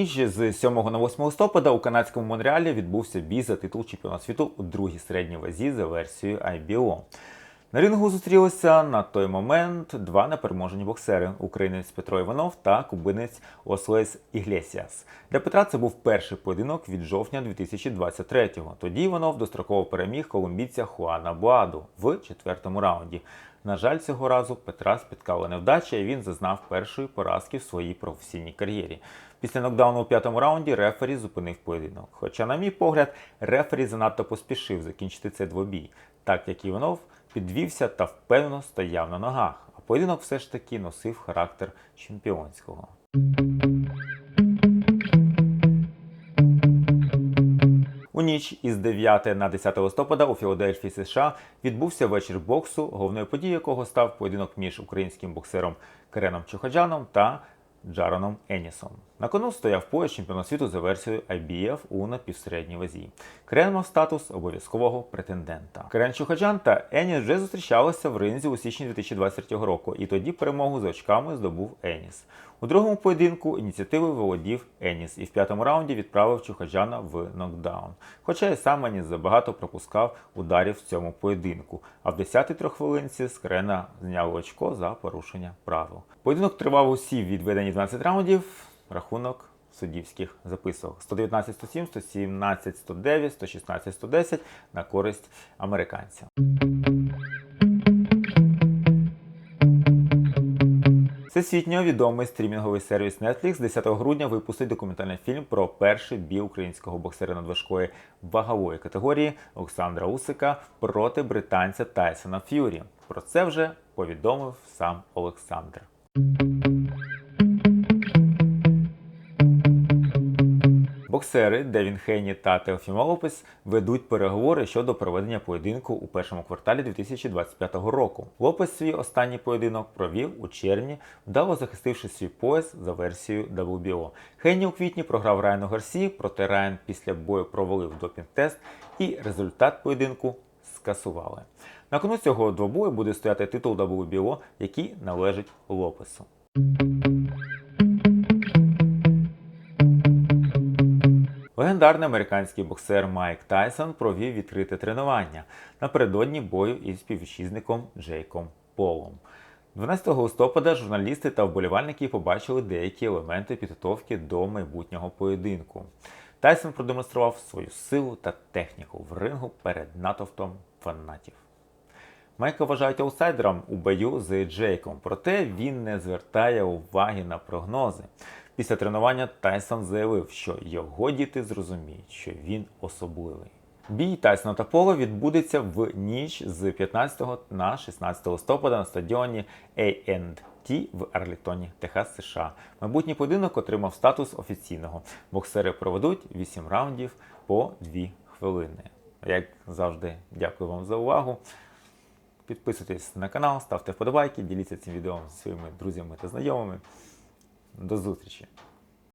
ніч з 7 на 8 листопада у канадському Монреалі відбувся бій за титул чемпіона світу у другій середній вазі за версією IBO. На рингу зустрілися на той момент два непереможені боксери: українець Петро Іванов та кубинець Ослес Іглесіас. Для Петра це був перший поєдинок від жовтня 2023-го. Тоді Іванов достроково переміг колумбійця Хуана Буаду в четвертому раунді. На жаль, цього разу Петра спіткала невдача, і він зазнав першої поразки в своїй професійній кар'єрі. Після нокдауну у п'ятому раунді рефері зупинив поєдинок. Хоча, на мій погляд, рефері занадто поспішив закінчити цей двобій, так як Іванов підвівся та впевнено стояв на ногах. А поєдинок все ж таки носив характер чемпіонського. У ніч із 9 на 10 листопада у Філадельфії США відбувся вечір боксу, головною подією якого став поєдинок між українським боксером Кереном Чухаджаном та Джароном Енісом. На кону стояв пояс чемпіона світу за версією IBF у напівсередній вазі. Керен мав статус обов'язкового претендента. Керен Чухаджан та Еніс вже зустрічалися в ринзі у січні 2023 року, і тоді перемогу з очками здобув Еніс. У другому поєдинку ініціативою володів Еніс і в п'ятому раунді відправив Чухаджана в нокдаун. Хоча і сам Еніс забагато пропускав ударів в цьому поєдинку. А в 10-й трьоххвилинці з Керена зняли очко за порушення правил. Поєдинок тривав усі відведені 12 раундів. Рахунок суддівських записок 119-107, 117-109, 116-110 на користь американця. Всесвітньо відомий стрімінговий сервіс Netflix 10 грудня випустить документальний фільм про перший бій українського боксера надважкої вагової категорії Олександра Усика проти британця Тайсона Ф'юрі. Про це вже повідомив сам Олександр. Боксери Девін Хейні та Теофімо Лопес ведуть переговори щодо проведення поєдинку у першому кварталі 2025 року. Лопес свій останній поєдинок провів у червні, вдало захистивши свій пояс за версією WBO. Хейні у квітні програв Райану Гарсі, проте Райан після бою провалив допінг-тест і результат поєдинку скасували. На кону цього двобою буде стояти титул WBO, який належить Лопесу. Легендарний американський боксер Майк Тайсон провів відкрите тренування напередодні бою із співвітчизником Джейком Полом. 12 листопада журналісти та вболівальники побачили деякі елементи підготовки до майбутнього поєдинку. Тайсон продемонстрував свою силу та техніку в рингу перед натовпом фанатів. Майка вважають аутсайдером у бою з Джейком, проте він не звертає уваги на прогнози. Після тренування Тайсон заявив, що його діти зрозуміють, що він особливий. Бій Тайсона та Поло відбудеться в ніч з 15 на 16 листопада на стадіоні A&T в Арліктоні, Техас, США. Майбутній поєдинок отримав статус офіційного. Боксери проведуть 8 раундів по 2 хвилини. Як завжди, дякую вам за увагу. Підписуйтесь на канал, ставте вподобайки, діліться цим відео зі своїми друзями та знайомими. До зустрічі!